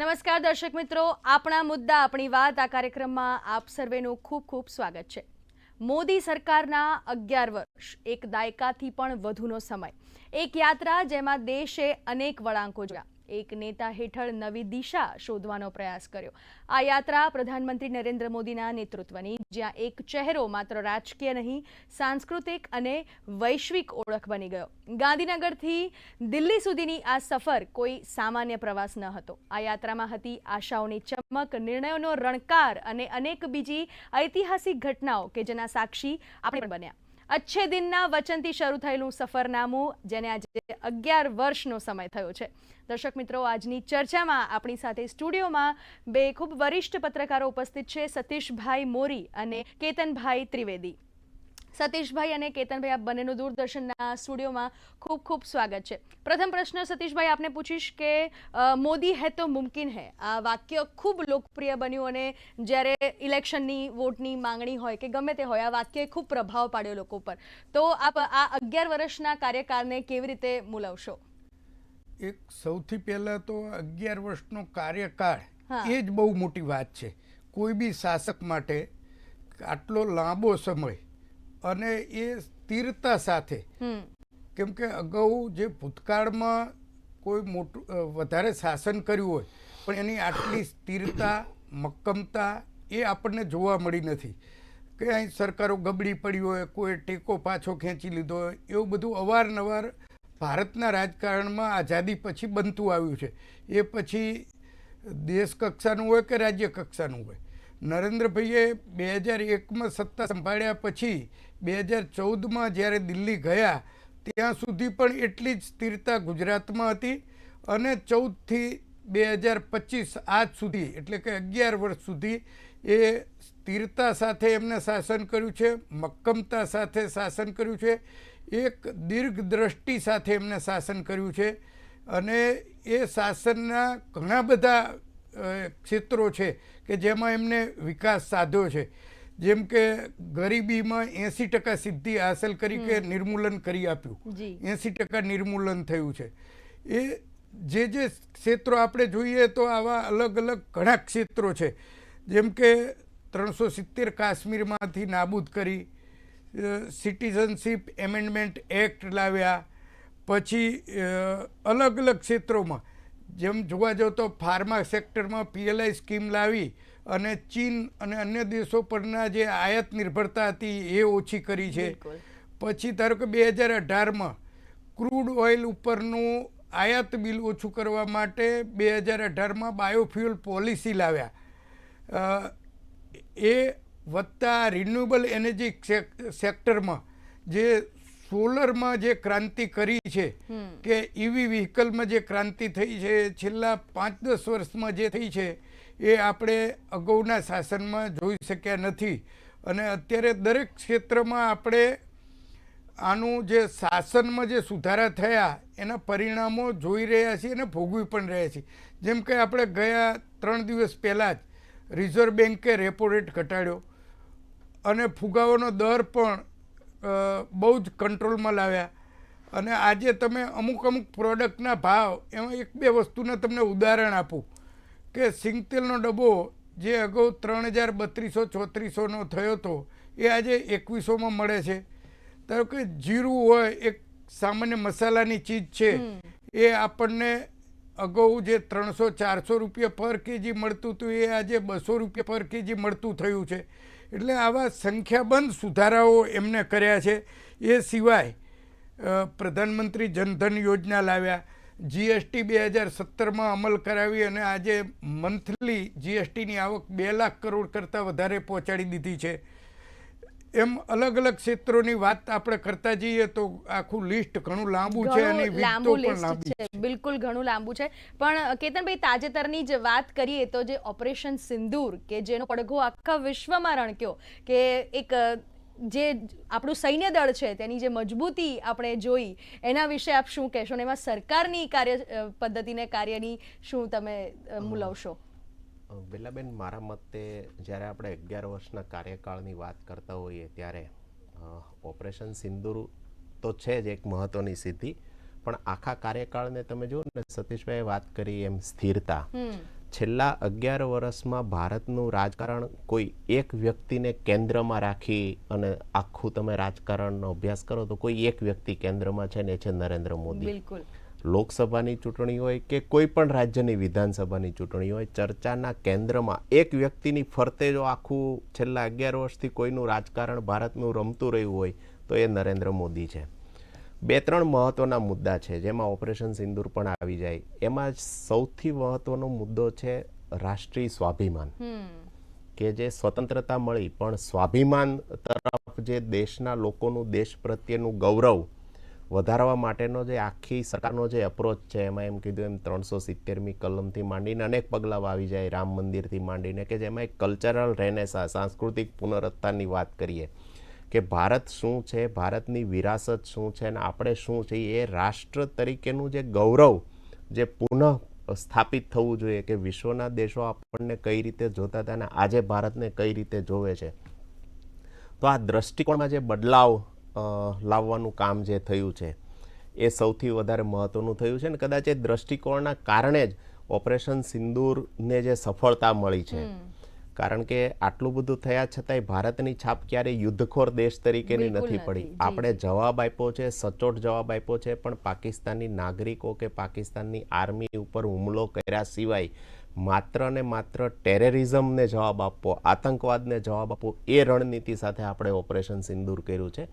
નમસ્કાર દર્શક મિત્રો, આપણા મુદ્દા, આપણી વાત આ કાર્યક્રમમાં આપ સર્વેનું ખૂબ ખૂબ સ્વાગત છે. મોદી સરકારના અગિયાર વર્ષ, એક દાયકાથી પણ વધુનો સમય. એક યાત્રા જેમાં દેશે અનેક વળાંકો જોયા. એક નેતા હેઠળ નવી દિશા શોધવાનો પ્રયાસ કર્યો. આ યાત્રા પ્રધાનમંત્રી નરેન્દ્ર મોદીના નેતૃત્વની, જ્યાં એક ચહેરો માત્ર રાજકીય નહીં, સાંસ્કૃતિક અને વૈશ્વિક ઓળખ બની ગયો. ગાંધીનગરથી દિલ્હી સુધીની આ સફર કોઈ સામાન્ય પ્રવાસ ન હતો. આ યાત્રામાં હતી આશાઓની ચમક, નિર્ણયોનો રણકાર અને અનેક બીજી ઐતિહાસિક ઘટનાઓ કે જેના સાક્ષી આપણે પણ બન્યા. અચ્છે દિનના વચનથી શરૂ થયેલું સફરનામું, જેને આજે અગિયાર વર્ષનો સમય થયો છે. દર્શક મિત્રો, આજની ચર્ચામાં આપણી સાથે સ્ટુડિયોમાં બે ખૂબ વરિષ્ઠ પત્રકારો ઉપસ્થિત છે, સતીશભાઈ મોરી અને કેતનભાઈ ત્રિવેદી. સતીશભાઈ અને કેતનભાઈ આપ બંનેનું દૂરદર્શનના સ્ટુડિયોમાં ખૂબ ખૂબ સ્વાગત છે. પ્રથમ પ્રશ્ન સતીશભાઈ આપને પૂછીશ કે મોદી હે તો મુમકિન હે? આ વાક્ય ખૂબ લોકપ્રિય બન્યું અને જ્યારે ઇલેક્શનની વોટની માંગણી હોય કે ગમે તે હોય આ વાક્યએ ખૂબ પ્રભાવ પાડ્યો લોકો પર તો આપ આ અગિયાર વર્ષના કાર્યકાળને કેવી રીતે મુલવશો? એક સૌથી પહેલાં તો અગિયાર વર્ષનો કાર્યકાળ એ જ બહુ મોટી વાત છે. કોઈ બી શાસક માટે આટલો લાંબો સમય અને એ સ્થિરતા સાથે. કેમ કે અગાઉ જે ભૂતકાળમાં કોઈ મોટું વધારે શાસન કર્યું હોય પણ એની આટલી સ્થિરતા મક્કમતા એ આપણને જોવા મળી નથી. કે અહીં સરકારો ગબડી પડી હોય કોઈ ટેકો પાછો ખેંચી લીધો હોય એવું બધું અવારનવાર ભારતના રાજકારણમાં આઝાદી પછી બનતું આવ્યું છે. એ પછી દેશ કક્ષાનું હોય કે રાજ્ય કક્ષાનું હોય? નરેન્દ્રભાઈએ બે હજાર એકમાં સત્તા સંભાળ્યા પછી બે હજાર ચૌદમાં જ્યારે દિલ્હી ગયા, ત્યાં સુધી પણ એટલી જ સ્થિરતા ગુજરાતમાં હતી અને ચૌદથી બે હજાર પચીસ આજ સુધી, એટલે કે અગિયાર વર્ષ સુધી, એ સ્થિરતા સાથે એમને શાસન કર્યું છે, મક્કમતા સાથે શાસન કર્યું છે, એક દીર્ઘ દ્રષ્ટિ સાથે એમને શાસન કર્યું છે અને એ શાસનના ઘણા બધા ક્ષેત્રો છે કે જેમાં એમને વિકાસ સાધ્યો છે. જેમ કે ગરીબીમાં એંસી ટકા સિદ્ધિ હાંસલ કરી કે નિર્મૂલન કરી આપ્યું. એસી ટકા નિર્મૂલન થયું છે. એ જે જે ક્ષેત્રો આપણે જોઈએ તો આવા અલગ અલગ ઘણા ક્ષેત્રો છે. જેમ કે ત્રણસો સિત્તેર કાશ્મીરમાંથી નાબૂદ કરી સિટીઝનશીપ એમેન્ડમેન્ટ એક્ટ લાવ્યા પછી અલગ અલગ ક્ષેત્રોમાં. જેમ જોવા જાઓ તો ફાર્મા સેક્ટરમાં પીએલઆઈ સ્કીમ લાવી અને ચીન અને અન્ય દેશો પરના જે આયાત નિર્ભરતા હતી એ ઓછી કરી છે. પછી ધારો કે બે હજાર અઢારમાં ક્રૂડ ઓઇલ ઉપરનું આયાત બિલ ઓછું કરવા માટે બે હજાર અઢારમાં બાયોફ્યુઅલ પોલિસી લાવ્યા. એ વધતા રિન્યુએબલ એનર્જી સેક્ટરમાં જે સોલરમાં જે ક્રાંતિ કરી છે કે ઈવી વ્હીકલમાં જે ક્રાંતિ થઈ છે છેલ્લા પાંચ દસ વર્ષમાં જે થઈ છે એ આપણે અગાઉના શાસનમાં જોઈ શક્યા નથી. અને અત્યારે દરેક ક્ષેત્રમાં આપણે આનું જે શાસનમાં જે સુધારા થયા, એના પરિણામો જોઈ રહ્યા છીએ અને ભોગવી પણ રહ્યા છીએ. જેમ કે આપણે ગયા ત્રણ દિવસ પહેલાં જ રિઝર્વ બેન્કે રેપો રેટ ઘટાડ્યો. અને ફુગાવાનો દર પણ બહુ જ કંટ્રોલમાં લાવ્યા. અને આજે તમે અમુક અમુક પ્રોડક્ટના ભાવ, એમાં એક બે વસ્તુના તમને ઉદાહરણ આપું. કે સિંગતેલનો ડબ્બો જે અગાઉ ત્રણ હજાર બત્રીસો ચોત્રીસોનો થયો હતો એ આજે એકવીસોમાં મળે છે. ધારો કે જીરું હોય એક સામાન્ય મસાલાની ચીજ છે એ આપણને અગાઉ જે ત્રણસો ચારસો રૂપિયા પર કેજી મળતું હતું એ આજે બસો રૂપિયા પર કેજી મળતું થયું છે. એટલે આવા સંખ્યાબંધ સુધારાઓ એમને કર્યા છે. એ સિવાય પ્રધાનમંત્રી જનધન યોજના લાવ્યા જીએસટી બે હજાર સત્તરમાં અમલ કરાવી અને આજે મંથલી જીએસટીની આવક બે લાખ કરોડ કરતાં વધારે પહોંચાડી દીધી છે. એમ અલગ અલગ ક્ષેત્રોની વાત આપણે કરતા જઈએ તો આખું લિસ્ટ ઘણું લાંબુ છે અને લાંબુ લિસ્ટ છે. બિલકુલ ઘણું લાંબુ છે. પણ કેતનભાઈ તાજેતરની જ વાત કરીએ તો જે ઓપરેશન સિંદૂર કે જેનો પડઘો આખા વિશ્વમાં રણક્યો કે એક જે આપણું સૈન્ય દળ છે તેની જે મજબૂતી આપણે જોઈ એના વિશે આપ શું કહેશો ને? એમાં સરકારની કાર્ય પદ્ધતિને કાર્યની શું તમે મુલવશો? બેલાબેન મારા મતે જ્યારે આપણે અગિયાર વર્ષના કાર્યકાળની વાત કરતા હોઈએ ત્યારે ઓપરેશન સિંદૂર તો છે જ એક મહત્વની સિદ્ધિ પણ આખા કાર્યકાળને તમે જુઓ ને સતીશભાઈએ વાત કરી એમ સ્થિરતા. છેલ્લા અગિયાર વર્ષમાં ભારતનું રાજકારણ કોઈ એક વ્યક્તિને કેન્દ્રમાં રાખી અને આખું તમે રાજકારણનો અભ્યાસ કરો તો કોઈ એક વ્યક્તિ કેન્દ્રમાં છે ને એ છે નરેન્દ્ર મોદી. બિલકુલ. લોકસભાની ચૂંટણી હોય કે કોઈ પણ રાજ્યની વિધાનસભાની ચૂંટણી હોય ચર્ચાના કેન્દ્રમાં એક વ્યક્તિની ફરતે જો આખું છેલ્લા અગિયાર વર્ષથી કોઈનું રાજકારણ ભારતનું રમતું રહ્યું હોય તો એ નરેન્દ્ર મોદી છે. બે ત્રણ મહત્વના મુદ્દા છે જેમાં ઓપરેશન સિંદૂર પણ આવી જાય. એમાં સૌથી મહત્વનો મુદ્દો છે રાષ્ટ્રીય સ્વાભિમાન. કે જે સ્વતંત્રતા મળી પણ સ્વાભિમાન તરફ જે દેશના લોકોનું દેશ પ્રત્યેનું ગૌરવ વધારવા માટેનો જે આખી સરકારનો જે અપ્રોચ છે એમાં એમ કીધું એમ ત્રણસો સિત્તેરમી કલમથી માંડીને અનેક પગલાં આવી જાય રામ મંદિરથી માંડીને કે જેમાં એક કલ્ચરલ રેનેસા સાંસ્કૃતિક પુનરત્તાની વાત કરીએ. કે ભારત શું છે, ભારતની વિરાસત શું છે અને આપણે શું છે એ રાષ્ટ્ર તરીકેનું જે ગૌરવ જે પુનઃ સ્થાપિત થવું જોઈએ કે વિશ્વના દેશો આપણને કઈ રીતે જોતા હતા અને આજે ભારતને કઈ રીતે જોવે છે. તો આ દ્રષ્ટિકોણમાં જે બદલાવ લાવવાનું કામ જે થયું છે એ સૌથી વધારે મહત્વનું થયું છે ને કદાચ એ દ્રષ્ટિકોણના કારણે જ ઓપરેશન સિંદૂરને જે સફળતા મળી છે. કારણ કે આટલું બધું થયા છતાંય ભારતની છાપ ક્યારેય યુદ્ધખોર દેશ તરીકેની નથી નથી, પડી આપણે જવાબ આપ્યો છે સચોટ જવાબ આપ્યો છે પણ પાકિસ્તાની નાગરિકો કે પાકિસ્તાનની આર્મી ઉપર હુમલો કર્યા સિવાય માત્ર ને માત્ર ટેરરિઝમને જવાબ આપવો આતંકવાદને જવાબ આપવો એ રણનીતિ સાથે આપણે ઓપરેશન સિંદૂર કર્યું છે.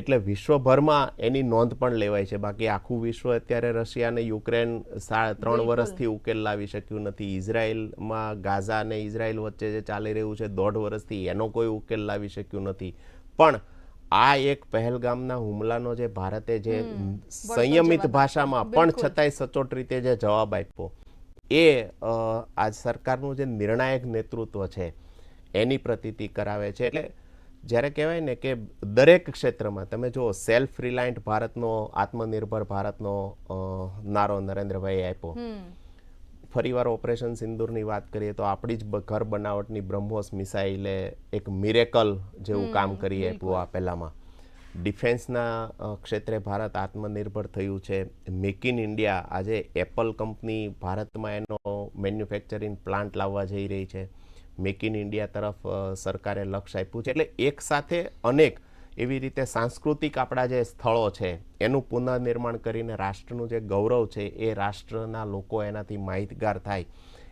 એટલે વિશ્વભરમાં એની નોંધ પણ લેવાય છે. બાકી આખું વિશ્વ અત્યારે રશિયા અને યુક્રેન સા ત્રણ વર્ષથી ઉકેલ લાવી શક્યું નથી. ઇઝરાયલમાં ગાઝા અને ઇઝરાયલ વચ્ચે જે ચાલી રહ્યું છે દોઢ વર્ષથી એનો કોઈ ઉકેલ લાવી શક્યું નથી. પણ આ એક પહેલગામના હુમલાનો જે ભારતે જે સંયમિત ભાષામાં પણ છતાંય સચોટ રીતે જે જવાબ આપ્યો. એ આ આજ સરકારનું જે નિર્ણાયક નેતૃત્વ છે એની પ્રતીતિ કરાવે છે. એટલે જ્યારે કહેવાય ને કે દરેક ક્ષેત્રમાં તમે જુઓ સેલ્ફ રિલાયન્ટ ભારતનો આત્મનિર્ભર ભારતનો નારો નરેન્દ્રભાઈએ આપ્યો. ફરીવાર ઓપરેશન સિંદૂરની વાત કરીએ તો આપણી જ ઘર બનાવટની બ્રહ્મોસ મિસાઇલે એક મિરેકલ જેવું કામ કરી આપ્યું આ પહેલામાં. ડિફેન્સના ક્ષેત્રે ભારત આત્મનિર્ભર થયું છે. મેક ઇન ઇન્ડિયા આજે એપલ કંપની ભારતમાં એનો મેન્યુફેક્ચરિંગ પ્લાન્ટ લાવવા જઈ રહી છે. મેક ઇન ઇન્ડિયા તરફ સરકારે લક્ષ્ય આપ્યું છે. એટલે એક સાથે અનેક એવી રીતે સાંસ્કૃતિક આપણા જે સ્થળો છે, એનું પુનઃનિર્માણ કરીને રાષ્ટ્રનું જે ગૌરવ છે, એ રાષ્ટ્રના લોકો એનાથી માહિતગાર થાય.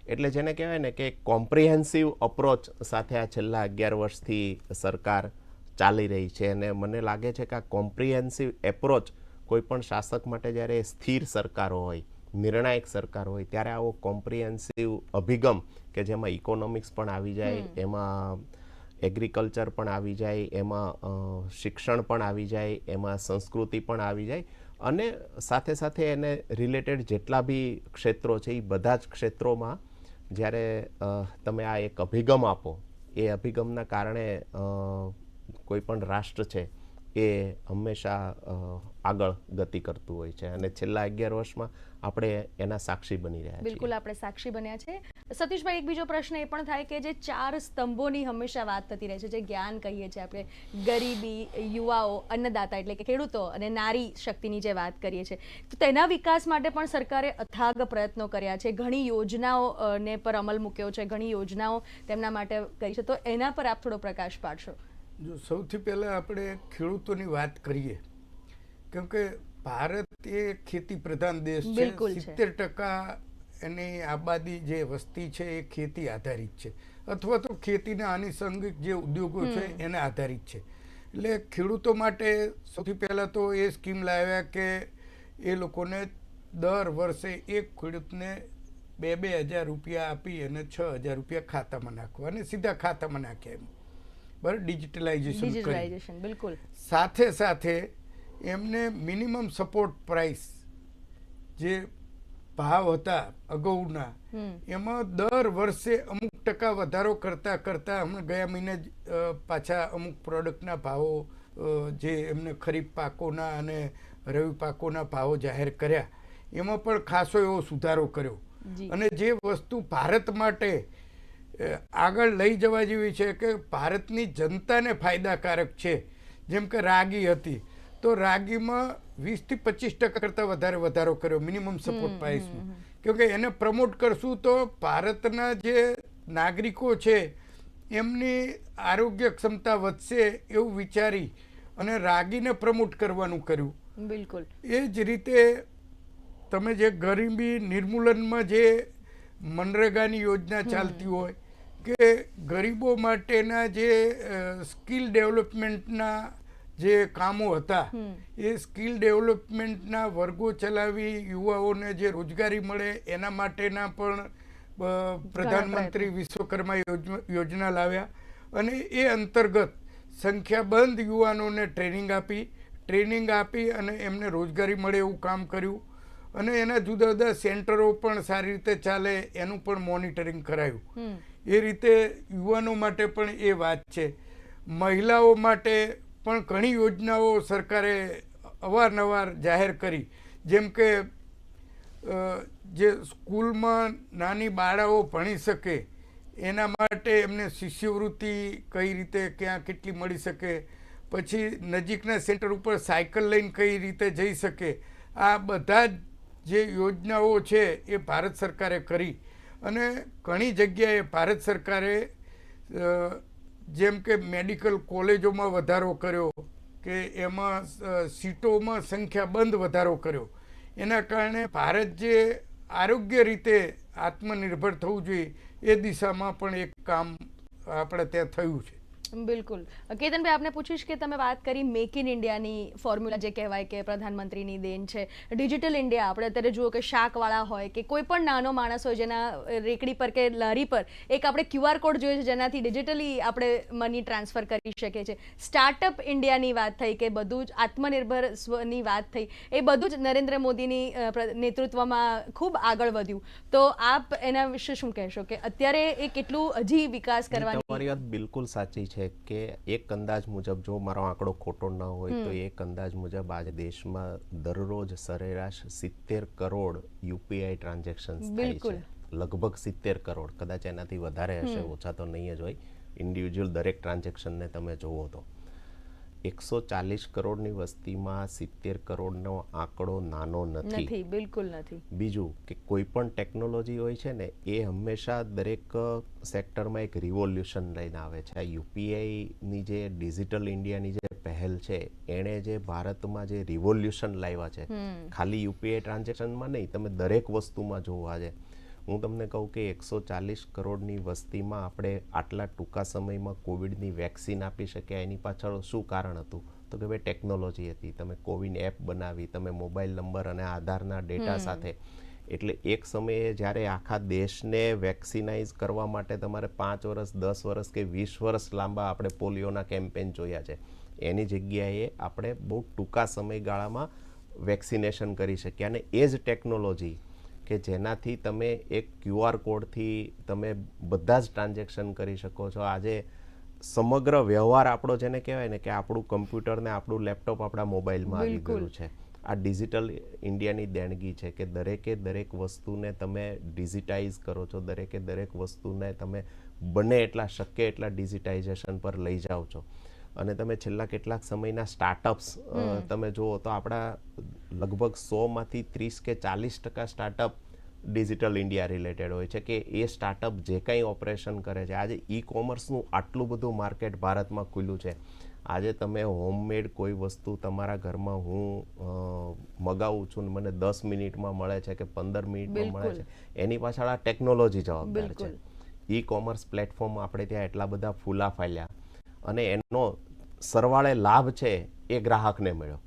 એટલે જેને કહેવાય ને કે કોમ્પ્રિહેન્સિવ અપ્રોચ સાથે આ છેલ્લા અગિયાર વર્ષથી સરકાર ચાલી રહી છે. અને મને લાગે છે કે આ કોમ્પ્રિહેન્સિવ એપ્રોચ કોઈપણ શાસક માટે જ્યારે સ્થિર સરકાર હોય, નિર્ણાયક સરકાર હોય, ત્યારે આવો કોમ્પ્રિહેન્સિવ અભિગમ કે જેમાં ઇકોનોમિક્સ પણ આવી જાય એમાં એગ્રીકલ્ચર પણ આવી જાય એમાં શિક્ષણ પણ આવી જાય એમાં સંસ્કૃતિ પણ આવી જાય અને સાથે સાથે એને રિલેટેડ જેટલા બી ક્ષેત્રો છે એ બધા જ ક્ષેત્રોમાં જ્યારે તમે આ એક અભિગમ આપો એ અભિગમના કારણે કોઈ પણ રાષ્ટ્ર છે એ હંમેશા આગળ ગતિ કરતું હોય છે. અને છેલ્લા અગિયાર વર્ષમાં આપણે એના સાક્ષી બની રહ્યા છીએ. બિલકુલ આપણે સાક્ષી બન્યા છે. સતીશભાઈ એક બીજો પ્રશ્ન એ પણ થાય કે જે ચાર સ્તંભોની હંમેશા વાત થતી રહે છે જે જ્ઞાન કહીએ છીએ આપણે ગરીબી યુવાઓ અન્નદાતા એટલે કે ખેડૂતો અને નારી શક્તિની જે વાત કરીએ છીએ. તો તેના વિકાસ માટે પણ સરકારે અથાગ પ્રયત્નો કર્યા છે. ઘણી યોજનાઓ ને પર અમલ મૂક્યો છે. ઘણી યોજનાઓ તેમના માટે કરી છે. તો એના પર આપ થોડો પ્રકાશ પાડશો. જો સૌથી પહેલાં આપણે ખેડૂતોની વાત કરીએ કેમ કે ભારત એ ખેતી પ્રધાન દેશ છે. સિત્તેર ટકા એની આબાદી જે વસ્તી છે એ ખેતી આધારિત છે. અથવા તો ખેતીના આનુષંગિક જે ઉદ્યોગો છે એને આધારિત છે. એટલે ખેડૂતો માટે સૌથી પહેલાં તો એ સ્કીમ લાવ્યા કે એ લોકોને દર વર્ષે એક ખેડૂતને બે બે હજાર રૂપિયા આપી અને છ હજાર રૂપિયા ખાતામાં નાખવા અને સીધા ખાતામાં નાખ્યા એમ. બરાબર? ડિજિટલાઇઝેશન બિલકુલ. સાથે સાથે એમને મિનિમમ સપોર્ટ પ્રાઇસ જે ભાવ હતા અગાઉના એમાં દર વર્ષે અમુક ટકા વધારો કરતા કરતા હમણાં ગયા મહિને જ પાછા અમુક પ્રોડક્ટના ભાવો જે એમને ખરીફ પાકોના અને રવિ પાકોના ભાવો જાહેર કર્યા એમાં પણ ખાસો એવો સુધારો કર્યો. અને જે વસ્તુ ભારત માટે આગળ લઈ જવા જેવી છે કે ભારતની જનતાને ફાયદાકારક છે જેમ કે રાગી હતી તો રાગીમાં વીસથી પચીસ ટકા કરતાં વધારે વધારો કર્યો મિનિમમ સપોર્ટ પ્રાઇસમાં કેમકે એને પ્રમોટ કરશું તો ભારતના જે નાગરિકો છે એમની આરોગ્ય ક્ષમતા વધશે એવું વિચારી અને રાગીને પ્રમોટ કરવાનું કર્યું. બિલકુલ. એ જ રીતે તમે જે ગરીબી નિર્મૂલનમાં જે મનરેગાની યોજના ચાલતી હોય કે ગરીબો માટેના જે સ્કિલ ડેવલપમેન્ટના જે કામો હતા એ સ્કિલ ડેવલપમેન્ટના વર્ગો ચલાવી યુવાઓને જે રોજગારી મળે એના માટેના પણ પ્રધાનમંત્રી વિશ્વકર્મા યોજના લાવ્યા. અને એ અંતર્ગત સંખ્યાબંધ યુવાનોને ટ્રેનિંગ આપી ટ્રેનિંગ આપી અને એમને રોજગારી મળે એવું કામ કર્યું. અને એના જુદા જુદા સેન્ટરો પણ સારી રીતે ચાલે એનું પણ મોનિટરિંગ કરાયું. એ રીતે યુવાનો માટે પણ એ વાત છે. મહિલાઓ માટે પણ ઘણી યોજનાઓ સરકારે અવારનવાર જાહેર કરી. જેમ કે જે સ્કૂલમાં નાની બાળાઓ ભણી શકે, એના માટે એમને શિષ્યવૃત્તિ કઈ રીતે, ક્યાં કેટલી મળી શકે, પછી નજીકના સેન્ટર ઉપર સાયકલ લઈને કઈ રીતે જઈ શકે, આ બધા જ જે યોજનાઓ છે એ ભારત સરકારે કરી. અને ઘણી જગ્યાએ ભારત સરકારે જેમ કે મેડિકલ કોલેજોમાં વધારો કર્યો, કે એમાં સીટોમાં સંખ્યાબંધ વધારો કર્યો. એના કારણે ભારત જે આરોગ્ય રીતે આત્મનિર્ભર થવું જોઈએ, એ દિશામાં પણ એક કામ આપણે ત્યાં થયું છે. બિલકુલ. કેતનભાઈ આપને પૂછીશ કે તમે વાત કરી મેક ઇન ઇન્ડિયાની ફોર્મ્યુલા જે કહેવાય કે પ્રધાનમંત્રીની દેન છે ડિજિટલ ઇન્ડિયા આપણે અત્યારે જુઓ કે શાકવાળા હોય કે કોઈ પણ નાનો માણસ હોય જેના રેકડી પર કે લારી પર એક આપણે ક્યુઆર કોડ જોઈએ છે જેનાથી ડિજિટલી આપણે મની ટ્રાન્સફર કરી શકીએ છીએ. સ્ટાર્ટઅપ ઇન્ડિયાની વાત થઈ કે બધું જ આત્મનિર્ભર સ્વની વાત થઈ એ બધું જ નરેન્દ્ર મોદીની નેતૃત્વમાં ખૂબ આગળ વધ્યું. તો આપ એના વિશે શું કહેશો કે અત્યારે એ કેટલું હજી વિકાસ કરવાની તમારી વાત બિલકુલ સાચી છે. કે એક અંદાજ મુજબ જો મારો આંકડો ખોટો ન હોય તો એક અંદાજ મુજબ આજ દેશમાં દરરોજ સરેરાશ સિત્તેર કરોડ યુપીઆઈ ટ્રાન્ઝેક્શન થાય છે. લગભગ સિત્તેર કરોડ. કદાચ એનાથી વધારે હશે ઓછા તો નહીં જ હોય. ઇન્ડિવિજ્યુઅલ દરેક ટ્રાન્ઝેક્શનને તમે જુઓ તો. એકસો ચાલીસ કરોડની વસ્તીમાં સિત્તેર કરોડનો આંકડો નાનો નથી. બિલકુલ નથી. બીજું કે કોઈ પણ ટેકનોલોજી હોય છે ને એ હંમેશા દરેક સેક્ટરમાં એક રિવોલ્યુશન લઈને આવે છે. આ યુપીઆઈની જે ડિજિટલ ઇન્ડિયાની જે પહેલ છે એણે જે ભારતમાં જે રિવોલ્યુશન લાવ્યા છે. ખાલી યુપીઆઈ ટ્રાન્ઝેક્શનમાં નહીં તમે દરેક વસ્તુમાં જોવા છે હું તમને કહું કે એકસો ચાલીસ કરોડની વસ્તીમાં આપણે આટલા ટૂંકા સમયમાં કોવિડની વેક્સિન આપી શક્યા એની પાછળ શું કારણ હતું? તો કે ભાઈ ટેકનોલોજી હતી. તમે કોવિન એપ બનાવી તમે મોબાઈલ નંબર અને આધારના ડેટા સાથે. એટલે એક સમયે જ્યારે આખા દેશને વેક્સિનાઇઝ કરવા માટે તમારે પાંચ વર્ષ દસ વર્ષ કે વીસ વર્ષ લાંબા આપણે પોલિયોના કેમ્પેન જોયા છે. એની જગ્યાએ આપણે બહુ ટૂંકા સમયગાળામાં વેક્સિનેશન કરી શક્યા અને એ જ ટેકનોલોજી કે જેનાથી તમે એક ક્યુઆર કોડથી તમે બધા જ ટ્રાન્ઝેક્શન કરી શકો છો. આજે સમગ્ર વ્યવહાર આપણો જેને કહેવાય ને કે આપણું કમ્પ્યુટર ને આપણું લેપટોપ આપણા મોબાઈલમાં આવી ગયું છે. આ ડિજિટલ ઇન્ડિયાની દેણગી છે કે દરેકે દરેક વસ્તુને તમે ડિજિટાઇઝ કરો છો દરેકે દરેક વસ્તુને તમે બને એટલા શક્ય એટલા ડિજિટાઇઝેશન પર લઈ જાઓ છો. અને તમે છેલ્લા કેટલાક સમયના સ્ટાર્ટઅપ્સ તમે જુઓ તો આપણા લગભગ સોમાંથી ત્રીસ કે ચાલીસ ટકા સ્ટાર્ટઅપ ડિજિટલ ઇન્ડિયા રિલેટેડ હોય છે કે એ સ્ટાર્ટઅપ જે કંઈ ઓપરેશન કરે છે. આજે ઈ કોમર્સનું આટલું બધું માર્કેટ ભારતમાં ખુલ્યું છે. આજે તમે હોમમેડ કોઈ વસ્તુ તમારા ઘરમાં હું મગાવું છું ને મને દસ મિનિટમાં મળે છે કે પંદર મિનિટમાં મળે છે એની પાછળ આ ટેકનોલોજી જવાબદાર છે. ઈ કોમર્સ પ્લેટફોર્મ આપણે ત્યાં એટલા બધા ફૂલા ફાલ્યા. અને એનો સરવાળે લાભ છે એ ગ્રાહકને મળ્યો.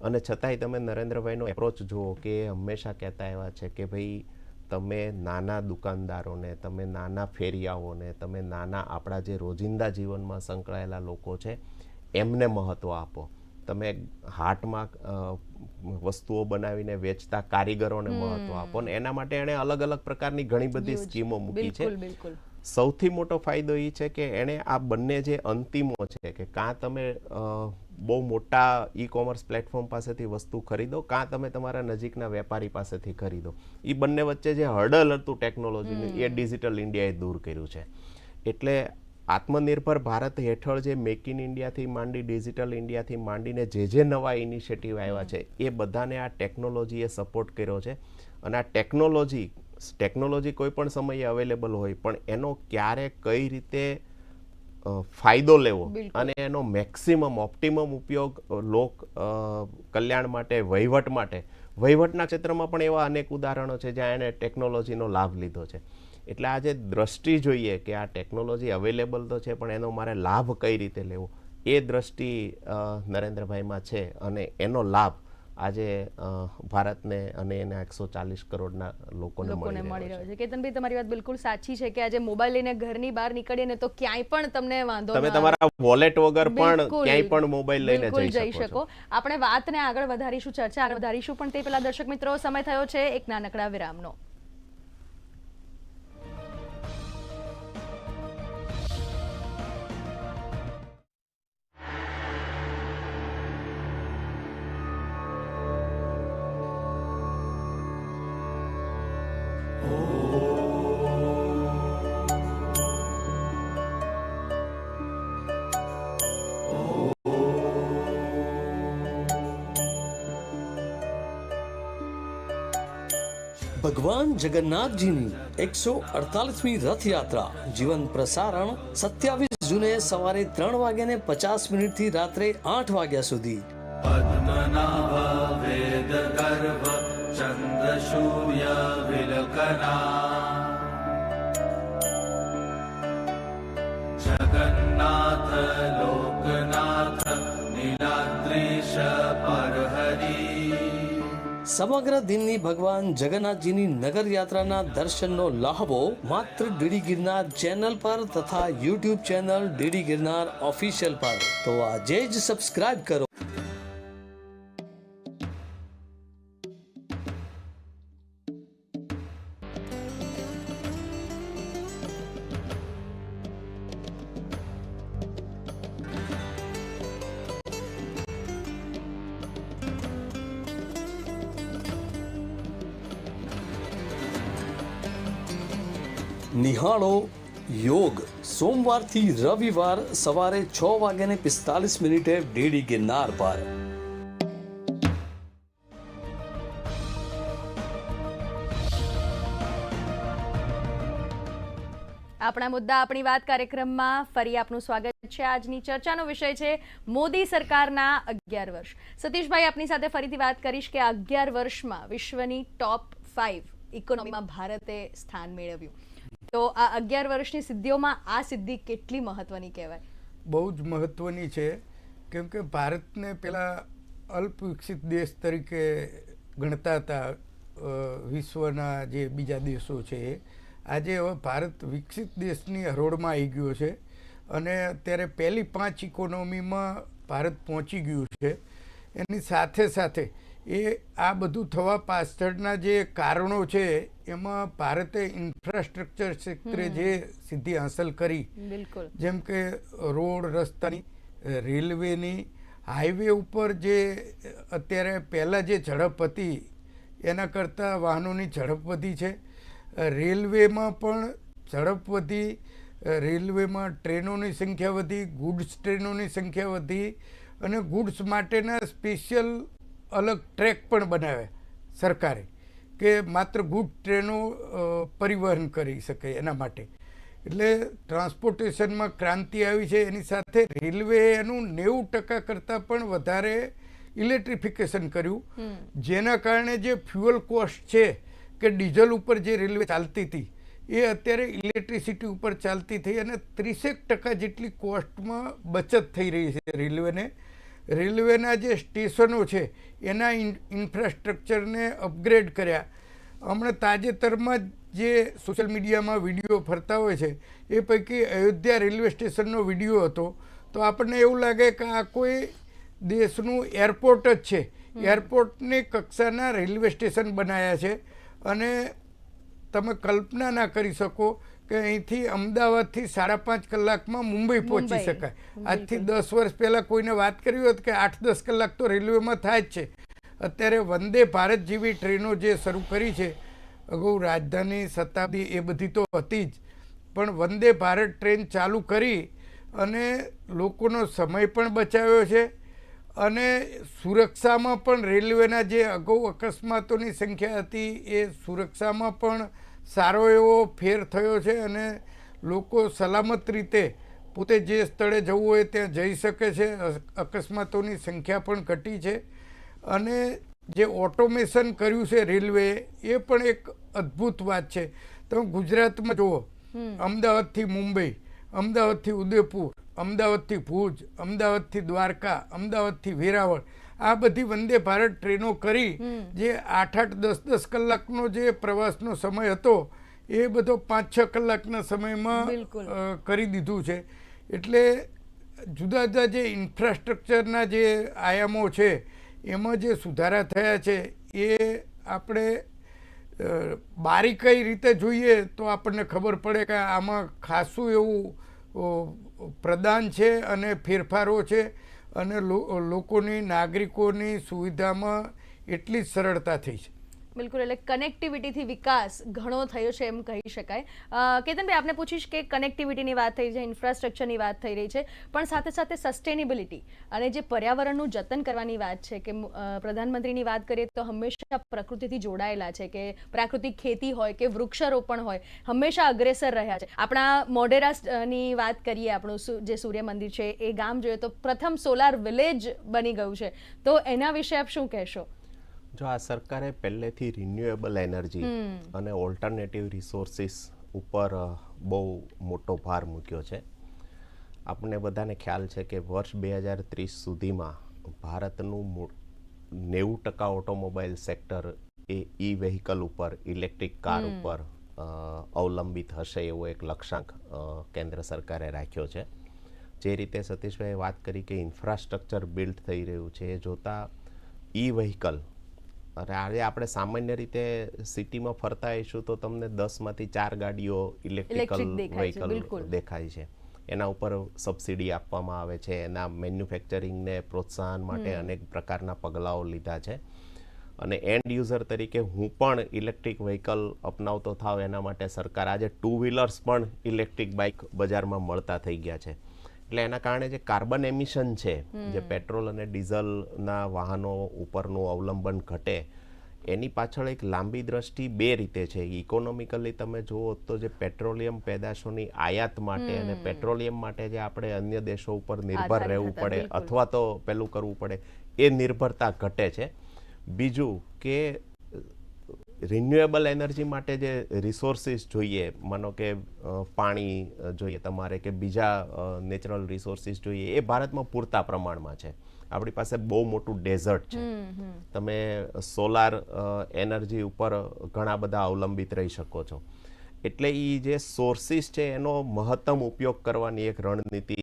અને છતાંય તમે નરેન્દ્રભાઈનો એપ્રોચ જુઓ કે હંમેશા કહેતા એવા છે કે ભાઈ તમે નાના દુકાનદારોને તમે નાના ફેરિયાઓને તમે નાના આપણા જે રોજિંદા જીવનમાં સંકળાયેલા લોકો છે એમને મહત્ત્વ આપો. તમે હાટમાં વસ્તુઓ બનાવીને વેચતા કારીગરોને મહત્વ આપો. અને એના માટે એણે અલગ અલગ પ્રકારની ઘણી બધી સ્કીમો મૂકી છે. સૌથી મોટો ફાયદો એ છે કે એણે આ બંને જે અંતિમો છે કે કાં તમે બહુ મોટા ઈ કોમર્સ પ્લેટફોર્મ પાસેથી વસ્તુ ખરીદો કાં તમે તમારા નજીકના વેપારી પાસેથી ખરીદો. એ બંને વચ્ચે જે હર્ડલ હતું ટેકનોલોજીનું એ ડિજિટલ ઇન્ડિયાએ દૂર કર્યું છે. એટલે આત્મનિર્ભર ભારત હેઠળ જે મેક ઇન ઇન્ડિયાથી માંડી ડિજિટલ ઇન્ડિયાથી માંડીને જે જે નવા ઇનિશિયેટિવ આવ્યા છે એ બધાને આ ટેકનોલોજીએ સપોર્ટ કર્યો છે. અને આ ટેકનોલોજી ટેકનોલોજી કોઈ પણ સમયે અવેલેબલ હોય પણ એનો ક્યારે કઈ રીતે ફાયદો લેવો અને એનો મેક્સિમમ ઓપ્ટિમમ ઉપયોગ લોક કલ્યાણ માટે વહીવટ માટે વહીવટના ક્ષેત્રમાં પણ એવા અનેક ઉદાહરણો છે જ્યાં એણે ટેકનોલોજીનો લાભ લીધો છે. એટલે આ જે દ્રષ્ટિ જોઈએ કે આ ટેકનોલોજી અવેલેબલ તો છે પણ એનો મારે લાભ કઈ રીતે લેવો? એ દ્રષ્ટિ નરેન્દ્રભાઈમાં છે અને એનો લાભ આજે ભારતને અને એના એકસો ચાલીસ કરોડના લોકોને લોકોને મળી રહ્યો છે. કેતનભાઈ તમારી વાત બિલકુલ સાચી છે કે આજે મોબાઈલ લઈને ઘરની બહાર નીકળીએ ને તો ક્યાંય પણ તમને વાંધો તમે તમારા વોલેટ વગર પણ ક્યાંય પણ મોબાઈલ લઈને જઈ શકો. આપણે વાતને આગળ વધારીશું ચર્ચા આગળ વધારીશું પણ તે પહેલા દર્શક મિત્રો સમય થયો છે એક નાનકડા વિરામનો. ભગવાન જગન્નાથજીની એકસો અડતાલીસમી રથયાત્રા. જીવન પ્રસારણ સત્યાવીસ જૂને સવારે ત્રણ વાગ્યા ને પચાસ મિનિટથી રાત્રે આઠ વાગ્યા સુધી. પદ્મનાભ વેદ ગર્ભ ચંદ્ર સૂર્ય વિલકના. સમગ્ર દિનની ભગવાન જગન્નાથજીની નગર યાત્રાના દર્શનનો લાહવો માત્ર ડીડી ગિરનાર ચેનલ પર તથા YouTube channel DD Girnar official પર. તો આજે જ સબસ્ક્રાઇબ કરો. નિહાળો યોગ. સોમવારથી રવિવાર સવારે છ વાગ્યાને પિસ્તાલીસ મિનિટે ડેડી ગિરનાર પર. આપણા મુદ્દા આપણી વાત કાર્યક્રમમાં ફરી આપનું સ્વાગત છે. આજની ચર્ચાનો વિષય છે મોદી સરકારના અગિયાર વર્ષ. સતીશભાઈ, આપની સાથે ફરીથી વાત કરીશ કે અગિયાર વર્ષમાં વિશ્વની ટોપ ફાઇવ ઇકોનોમીમાં ભારતે સ્થાન મેળવ્યું. તો આ અગિયાર વર્ષની સિદ્ધિઓમાં આ સિદ્ધિ કેટલી મહત્વની કહેવાય? બહુ જ મહત્ત્વની છે, કેમ કે ભારતને પેલા અલ્પ વિકસિત દેશ તરીકે ગણતા હતા વિશ્વના જે બીજા દેશો છે, આજે હવે ભારત વિકસિત દેશની હરોળમાં આવી ગયો છે અને અત્યારે પહેલી પાંચ ઇકોનોમીમાં ભારત પહોંચી ગયું છે. એની સાથે સાથે એ આ બધું થવા પાછળના જે કારણો છે એમાં ભારતે ઇન્ફ્રાસ્ટ્રક્ચર ક્ષેત્રે જે સિદ્ધિ હાંસલ કરી જેમ કે રોડ રસ્તાની રેલવેની હાઈવે ઉપર જે અત્યારે પહેલાં જે ઝડપ હતી એના કરતાં વાહનોની ઝડપ વધી છે. રેલવેમાં પણ ઝડપ વધી રેલવેમાં ટ્રેનોની સંખ્યા વધી ગુડ્સ ટ્રેનોની સંખ્યા વધી અને ગુડ્સ માટેના સ્પેશિયલ અલગ ટ્રેક પણ બનાવે સરકારે કે માત્ર ગુડ ટ્રેનો પરિવહન કરી શકે એના માટે. એટલે ટ્રાન્સપોર્ટેશનમાં ક્રાંતિ આવી છે. એની સાથે રેલવે એનું નેવું ટકા કરતાં પણ વધારે ઇલેક્ટ્રિફિકેશન કર્યું. જેના કારણે જે ફ્યુઅલ કોસ્ટ છે કે ડીઝલ ઉપર જે રેલવે ચાલતી હતી એ અત્યારે ઇલેક્ટ્રિસિટી ઉપર ચાલતી થઈ અને ત્રીસેક ટકા જેટલી કોસ્ટમાં બચત થઈ રહી છે રેલવેને. રેલવેના જે સ્ટેશનો છે એના ઇન્ફ્રાસ્ટ્રક્ચરને અપગ્રેડ કર્યા. હમણાં તાજેતરમાં જ જે સોશિયલ મીડિયામાં વીડિયો ફરતા હોય છે એ પૈકી અયોધ્યા રેલવે સ્ટેશનનો વીડિયો હતો. તો આપણને એવું લાગે કે આ કોઈ દેશનું એરપોર્ટ જ છે. એરપોર્ટની કક્ષાના રેલવે સ્ટેશન બનાવ્યા છે. અને તમે કલ્પના ના કરી શકો કે અહીંથી અમદાવાદથી સાડા પાંચ કલાકમાં મુંબઈ પહોંચી શકાય. આજથી દસ વર્ષ પહેલાં કોઈને વાત કરી હોત કે આઠ દસ કલાક તો રેલવેમાં થાય જ છે. અત્યારે વંદે ભારત જેવી ટ્રેનો જે શરૂ કરી છે અગાઉ રાજધાની શતાબ્દી એ બધી તો હતી જ. પણ વંદે ભારત ટ્રેન ચાલુ કરી અને લોકોનો સમય પણ બચાવ્યો છે અને સુરક્ષામાં પણ રેલવેના જે અગાઉ અકસ્માતોની સંખ્યા હતી એ સુરક્ષામાં પણ સારો એવો ફેર થયો છે અને લોકો સલામત રીતે પોતે જે સ્થળે જવું હોય ત્યાં જઈ શકે છે. અકસ્માતોની સંખ્યા પણ ઘટી છે અને જે ઓટોમેશન કર્યું છે રેલવે એ પણ એક અદ્ભુત વાત છે. તમે ગુજરાતમાં જુઓ અમદાવાદથી મુંબઈ અમદાવાદથી ઉદયપુર અમદાવાદથી ભુજ અમદાવાદથી દ્વારકા અમદાવાદથી વેરાવળ આ બધી વંદે ભારત ટ્રેનો કરી જે આઠ આઠ દસ દસ કલાકનો જે પ્રવાસનો સમય હતો એ બધો પાંચ છ કલાકના સમયમાં કરી દીધું છે. એટલે જુદા જુદા જે ઇન્ફ્રાસ્ટ્રક્ચરના જે આયામો છે એમાં જે સુધારા થયા છે એ આપણે બારીકાઈ રીતે જોઈએ તો આપણને ખબર પડે કે આમાં ખાસું એવું પ્રદાન છે અને ફેરફારો છે. અને લોકોની નાગરિકોની સુવિધામાં એટલી જ સરળતા થઈ છે. બિલકુલ, એટલે કનેક્ટિવિટીથી વિકાસ ઘણો થયો છે એમ કહી શકાય. કેતનભાઈ, આપને પૂછીશ કે કનેક્ટિવિટીની વાત થઈ છે ઇન્ફ્રાસ્ટ્રક્ચરની વાત થઈ રહી છે, પણ સાથે સાથે સસ્ટેનેબિલિટી અને જે પર્યાવરણનું જતન કરવાની વાત છે કે પ્રધાનમંત્રીની વાત કરીએ તો હંમેશા પ્રકૃતિથી જોડાયેલા છે કે પ્રાકૃતિક ખેતી હોય કે વૃક્ષારોપણ હોય, હંમેશા અગ્રેસર રહ્યા છે. આપણા મોઢેરાની વાત કરીએ, આપણું જે સૂર્ય મંદિર છે, એ ગામ જોઈએ તો પ્રથમ સોલાર વિલેજ બની ગયું છે. તો એના વિશે આપ શું કહેશો? જો આ સરકારે પહેલેથી રિન્યુએબલ એનર્જી અને ઓલ્ટરનેટિવ રિસોર્સિસ ઉપર બહુ મોટો ભાર મૂક્યો છે. આપણને બધાને ખ્યાલ છે કે વર્ષ બે હજાર ત્રીસ સુધીમાં ભારતનું નેવું ટકા ઓટોમોબાઈલ સેક્ટર એ ઈ વેહિકલ ઉપર ઇલેક્ટ્રિક કાર ઉપર અવલંબિત હશે એવો એક લક્ષ્યાંક કેન્દ્ર સરકારે રાખ્યો છે. જે રીતે સતીશભાઈએ વાત કરી કે ઇન્ફ્રાસ્ટ્રક્ચર બિલ્ડ થઈ રહ્યું છે એ જોતાં ઈ વેહિકલ આજે આપણે સામાન્ય રીતે સિટીમાં ફરતા આવીશું તો તમને દસમાંથી ચાર ગાડીઓ ઇલેક્ટ્રિકલ વ્હીકલ દેખાય છે એના ઉપર સબસિડી આપવામાં આવે છે એના મેન્યુફેક્ચરિંગને પ્રોત્સાહન માટે અનેક પ્રકારના પગલાઓ લીધા છે. અને એન્ડ યુઝર તરીકે હું પણ ઇલેક્ટ્રિક વ્હીકલ અપનાવતો થાવ એના માટે સરકાર આજે ટુ વ્હીલર્સ પણ ઇલેક્ટ્રિક બાઇક બજારમાં મળતા થઈ ગયા છે. એટલે એના કારણે જે કાર્બન એમિશન છે જે પેટ્રોલ અને ડીઝલના વાહનો ઉપરનું અવલંબન ઘટે એની પાછળ એક લાંબી દ્રષ્ટિ બે રીતે છે. ઇકોનોમિકલી તમે જુઓ તો જે પેટ્રોલિયમ પેદાશોની આયાત માટે અને પેટ્રોલિયમ માટે જે આપણે અન્ય દેશો ઉપર નિર્ભર રહેવું પડે અથવા તો પેલું કરવું પડે એ નિર્ભરતા ઘટે છે. બીજું કે રિન્યુએબલ એનર્જી માટે જે રિસોર્સિસ જોઈએ માનો કે પાણી જોઈએ તમારે કે બીજા નેચરલ રિસોર્સિસ જોઈએ એ ભારતમાં પૂરતા પ્રમાણમાં છે. આપણી પાસે બહુ મોટું ડેઝર્ટ છે. તમે સોલાર એનર્જી ઉપર ઘણા બધા અવલંબિત રહી શકો છો. એટલે એ જે સોર્સિસ છે એનો મહત્તમ ઉપયોગ કરવાની એક રણનીતિ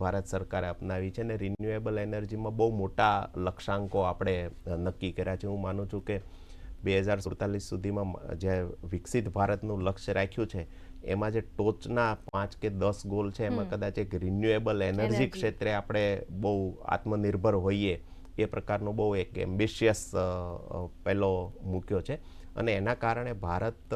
ભારત સરકારે અપનાવી છે અને રિન્યુએબલ એનર્જીમાં બહુ મોટા લક્ષ્યાંકો આપણે નક્કી કર્યા છે. હું માનું છું કે બે હજાર સુડતાલીસ સુધીમાં જે વિકસિત ભારતનું લક્ષ્ય રાખ્યું છે એમાં જે ટોચના પાંચ કે દસ ગોલ છે એમાં કદાચ એક રિન્યુએબલ એનર્જી ક્ષેત્રે આપણે બહુ આત્મનિર્ભર હોઈએ એ પ્રકારનો બહુ એક એમ્બિશિયસ પહેલો મૂક્યો છે. અને એના કારણે ભારત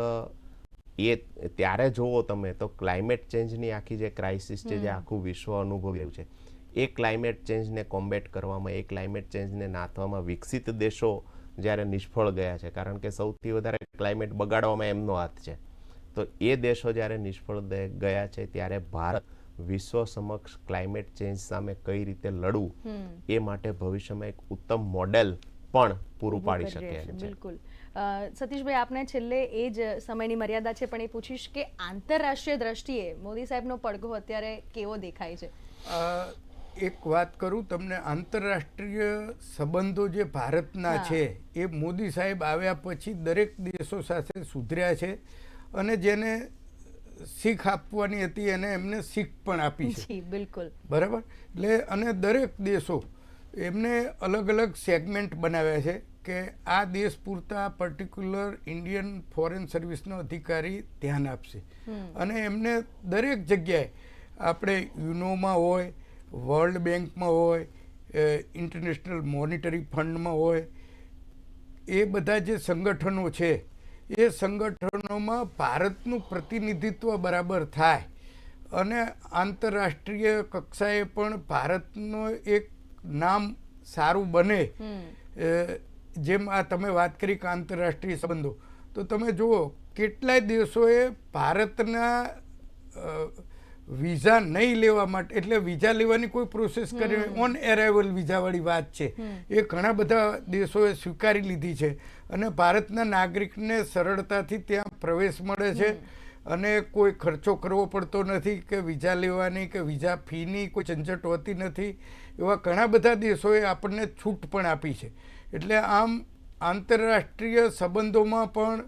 એ ત્યારે જોવો તમે તો ક્લાઇમેટ ચેન્જની આખી જે ક્રાઇસિસ છે જે આખું વિશ્વ અનુભવ્યું છે એ ક્લાઇમેટ ચેન્જને કોમ્બેટ કરવામાં એ ક્લાઇમેટ ચેન્જને નાથવામાં વિકસિત દેશો જ્યારે નિષ્ફળ ગયા છે કારણ કે સૌથી વધારે ક્લાઇમેટ બગાડવામાં એમનો હાથ છે. તો એ દેશો જ્યારે નિષ્ફળ ગયા છે ત્યારે ભારત વિશ્વ સમક્ષ ક્લાઇમેટ ચેન્જ સામે કઈ રીતે લડવું એ માટે ભવિષ્યમાં એક ઉત્તમ મોડેલ પણ પૂરું પાડી શકે છે, બિલકુલ. અ, સતીશભાઈ આપને છેલ્લે એ જ સમયની મર્યાદા છે પણ એ પૂછીશ કે આંતરરાષ્ટ્રીય દ્રષ્ટિએ મોદી સાહેબનો પડઘો અત્યારે કેવો દેખાય છે? એક વાત કરું તમને આંતરરાષ્ટ્રીય સંબંધો જે ભારતના છે એ મોદી સાહેબ આવ્યા પછી દરેક દેશો સાથે સુધર્યા છે અને જેને શીખ આપવાની હતી એને એમને શીખ પણ આપી છે. બિલકુલ. બરાબર? એટલે અને દરેક દેશો એમને અલગ અલગ સેગમેન્ટ બનાવ્યા છે કે આ દેશ પૂરતા પર્ટિક્યુલર ઇન્ડિયન ફોરેન સર્વિસનો અધિકારી ધ્યાન આપશે. અને એમને દરેક જગ્યાએ આપણે યુનોમાં હોય વર્લ્ડ બેંકમાં હોય ઇન્ટરનેશનલ મોનિટરી ફંડમાં હોય એ બધા જે સંગઠનો છે એ સંગઠનોમાં ભારતનું પ્રતિનિધિત્વ બરાબર થાય. અને આંતરરાષ્ટ્રીય કક્ષાએ પણ ભારતનો એક નામ સારું બને. જેમ આ તમે વાત કરી કે આંતરરાષ્ટ્રીય સંબંધો તો તમે જુઓ કેટલાય દેશોએ ભારતના વિઝા નહીં લેવા માટે એટલે વિઝા લેવાની કોઈ પ્રોસેસ કરી ઓન એરાઇવલ વિઝાવાળી વાત છે. એ ઘણા બધા દેશોએ સ્વીકારી લીધી છે. અને ભારતના નાગરિકને સરળતાથી ત્યાં પ્રવેશ મળે છે. અને કોઈ ખર્ચો કરવો પડતો નથી કે વિઝા લેવાની કે વિઝા ફીની કોઈ ઝંઝટ હોતી નથી. એવા ઘણા બધા દેશોએ આપણને છૂટ પણ આપી છે. એટલે આમ આંતરરાષ્ટ્રીય સંબંધોમાં પણ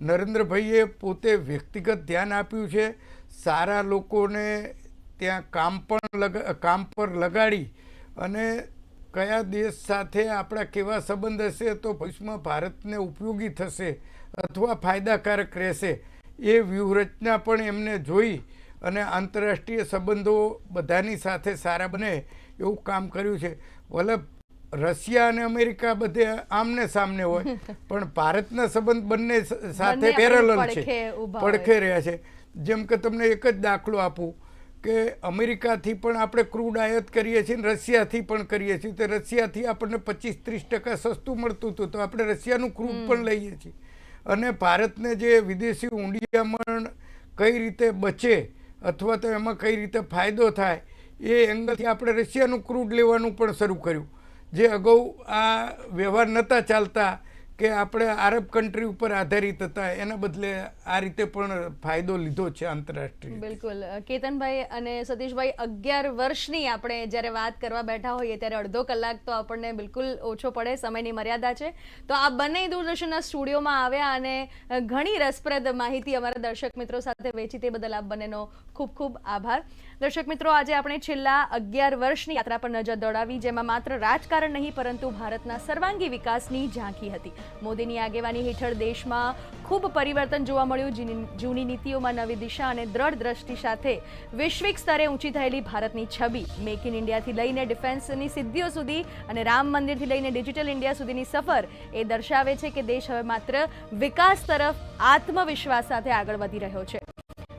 નરેન્દ્રભાઈએ પોતે વ્યક્તિગત ધ્યાન આપ્યું છે. સારા લોકોને ત્યાં કામ પણ લગા કામ પર લગાડી અને કયા દેશ સાથે આપણા કેવા સંબંધ હશે તો ભવિષ્યમાં ભારતને ઉપયોગી થશે અથવા ફાયદાકારક રહેશે એ વ્યૂહરચના પણ એમને જોઈ અને આંતરરાષ્ટ્રીય સંબંધો બધાની સાથે સારા બને એવું કામ કર્યું છે વલ્લભ રશિયા અને અમેરિકા બધે આમને સામને હોય પણ ભારતના સંબંધ બંને સાથે પેરેલલ છે. પડખે રહ્યા છે જેમ કે તમને એક જ દાખલો આપું કે અમેરિકાથી પણ આપણે ક્રૂડ આયાત કરીએ છીએ ને રશિયાથી પણ કરીએ છીએ. તો રશિયાથી આપણને પચીસ ત્રીસ ટકા સસ્તું મળતું હતું. તો આપણે રશિયાનું ક્રૂડ પણ લઈએ છીએ. અને ભારતને જે વિદેશી ઊંડિયામણ કઈ રીતે બચે અથવા તો એમાં કઈ રીતે ફાયદો થાય એ એંગલથી આપણે રશિયાનું ક્રૂડ લેવાનું પણ શરૂ કર્યું. જે અગાઉ આ વ્યવહાર નહોતા ચાલતા કે આપણે આરબ કન્ટ્રી ઉપર આધારિત હતા, એના બદલે આ રીતે પણ ફાયદો લીધો છે આંતરરાષ્ટ્રીય બિલકુલ. કેતનભાઈ અને સતીશભાઈ, અગિયાર વર્ષની આપણે જ્યારે વાત કરવા બેઠા હોઈએ ત્યારે અડધો કલાક તો આપણને બિલકુલ ઓછો પડે, સમયની મર્યાદા છે. તો આ બંને દૂરદર્શનના સ્ટુડિયોમાં આવ્યા અને ઘણી રસપ્રદ માહિતી અમારા દર્શક મિત્રો સાથે વેચી તે બદલ આપ બંનેનો ખૂબ ખૂબ આભાર. દર્શક મિત્રો, આજે આપણે છેલ્લા અગિયાર વર્ષની યાત્રા પર નજર દોડાવી, જેમાં માત્ર રાજકારણ નહીં, પરંતુ ભારતના સર્વાંગી વિકાસની ઝાંખી હતી. મોદીની આગેવાની હેઠળ દેશમાં ખૂબ પરિવર્તન જોવા મળ્યું. જૂની- નીતિઓમાં નવી દિશા અને દ્રઢ દ્રષ્ટિ સાથે વૈશ્વિક સ્તરે ઊંચી થયેલી ભારતની છબી મેક ઇન ઇન્ડિયાથી લઈને ડિફેન્સની સિદ્ધિઓ સુધી અને રામ મંદિરથી લઈને ડિજિટલ ઇન્ડિયા સુધીની સફર, એ દર્શાવે છે કે દેશ હવે માત્ર વિકાસ તરફ આત્મવિશ્વાસ સાથે આગળ વધી રહ્યો છે.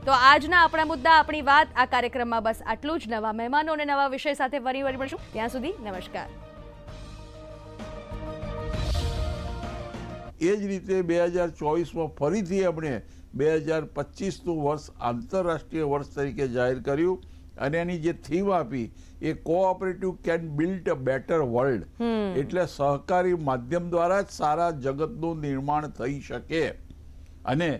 તો આજના આપણા મુદ્દા આપણી વાત આ કાર્યક્રમમાં બસ આટલું જ. નવા મહેમાનો અને નવા વિષય સાથે ફરી વળી મળશું. ત્યાં સુધી નમસ્કાર. એ જ રીતે બે હજાર ચોવીસમાં ફરીથી આપણે બે હજાર પચીસનું વર્ષ આંતરરાષ્ટ્રીય વર્ષ તરીકે જાહેર કર્યું અને એની જે થીમ આપી એ cooperative can build a better world. એટલે સહકારી માધ્યમ દ્વારા જ સારા જગતનું નિર્માણ થઈ શકે. અને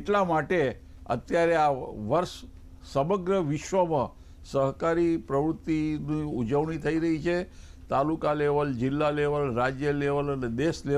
એટલા માટે અત્યારે આ વર્ષ સમગ્ર વિશ્વમાં સહકારી પ્રવૃત્તિની ઉજવણી થઈ રહી છે. તાલુકા લેવલ, જિલ્લા લેવલ, રાજ્ય લેવલ અને દેશ લેવલ